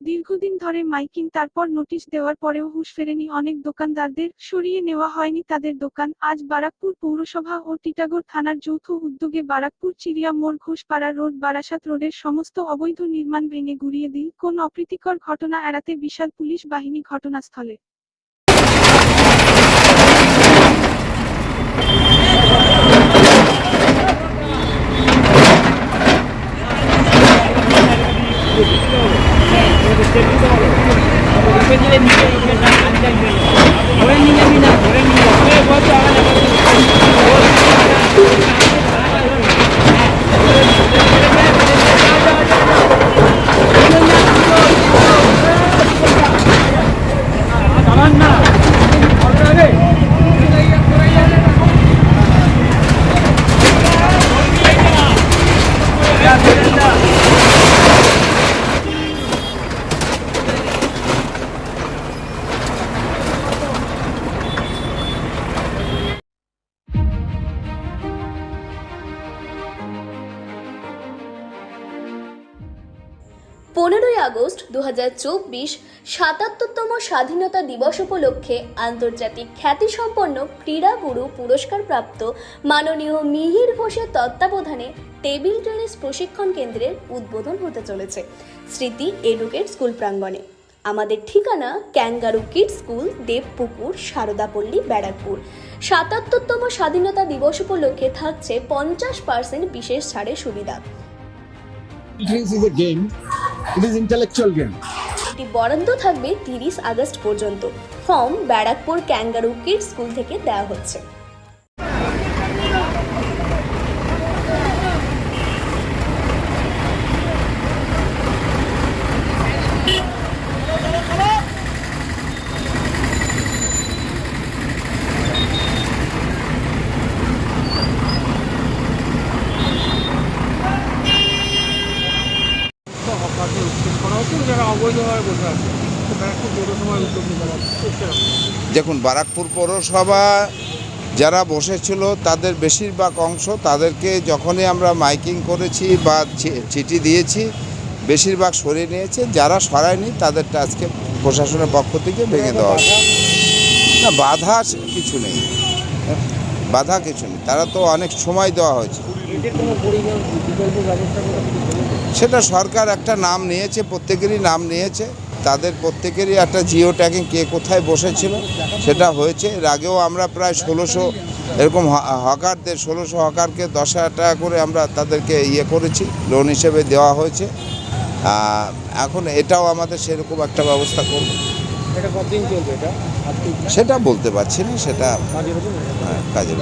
দীর্ঘদিন ধরে মাইকিং, তারপর নোটিশ দেওয়ার পরেও হুঁশ ফেরেনি অনেক দোকানদারদের। সরিয়ে নেওয়া হয়নি তাদের দোকান। আজ বারাকপুর পৌরসভা ও টিটাগর থানার যৌথ উদ্যোগে বারাকপুর চিড়িয়া মোড়, ঘোষপাড়া রোড, বারাসাত রোডের সমস্ত অবৈধ নির্মাণ ভেঙে গুড়িয়ে দিল। কোন অপ্রীতিকর ঘটনা এড়াতে বিশাল পুলিশ বাহিনী ঘটনাস্থলে Anna! পনেরোই আগস্ট দু হাজার চব্বিশ সাতাত্তরতম স্বাধীনতা দিবস উপলক্ষে আন্তর্জাতিক খ্যাতিসম্পন্ন ক্রীড়াগুরু পুরস্কারপ্রাপ্ত মাননীয় মিহির ঘোষের তত্ত্বাবধানে টেবিল টেনিস প্রশিক্ষণ কেন্দ্রের উদ্বোধন হতে চলেছে। স্মৃতি এডুকেট স্কুল প্রাঙ্গণে। আমাদের ঠিকানা kangaroo kid school, Debpukur, Saradapalli, Barrackpore. সাতাত্তরতম স্বাধীনতা দিবস উপলক্ষে থাকছে পঞ্চাশ পার্সেন্ট বিশেষ ছাড়ের সুবিধা। Tennis is a game. It is intellectual game এটি বরাদ্দ থাকবে তিরিশ আগস্ট পর্যন্ত। Form Barrackpore kangaroo kid school থেকে দেওয়া হচ্ছে হকারদের উচ্ছেদ করা হচ্ছে দেখুন, বারাকপুর পৌরসভা যারা বসেছিল, তাদের বেশিরভাগ অংশ তাদেরকে যখনই আমরা মাইকিং করেছি বা চিঠি দিয়েছি, বেশিরভাগ সরিয়ে নিয়েছে। যারা সরায়নি, তাদেরটা আজকে প্রশাসনের পক্ষ থেকে ভেঙে দেওয়া হবে না, বাধা কিছু নেই। বাধা কিছু নেই। তারা তো অনেক সময় দেওয়া হয়েছে। সেটা সরকার একটা নাম নিয়েছে প্রত্যেকেরই নাম নিয়েছে। তাদের প্রত্যেকেরই একটা জিও ট্যাগিং কে কোথায় বসেছিল সেটা হয়েছে। এর আগেও আমরা প্রায় ষোলোশো এরকম হকারদের ষোলোশো হকারকে দশ হাজার টাকা করে আমরা তাদেরকে ইয়ে করেছি লোন হিসেবে দেওয়া হয়েছে। এখন এটাও আমাদের সেরকম একটা ব্যবস্থা করব। সেটা বলতে পারছি না সেটা কাজের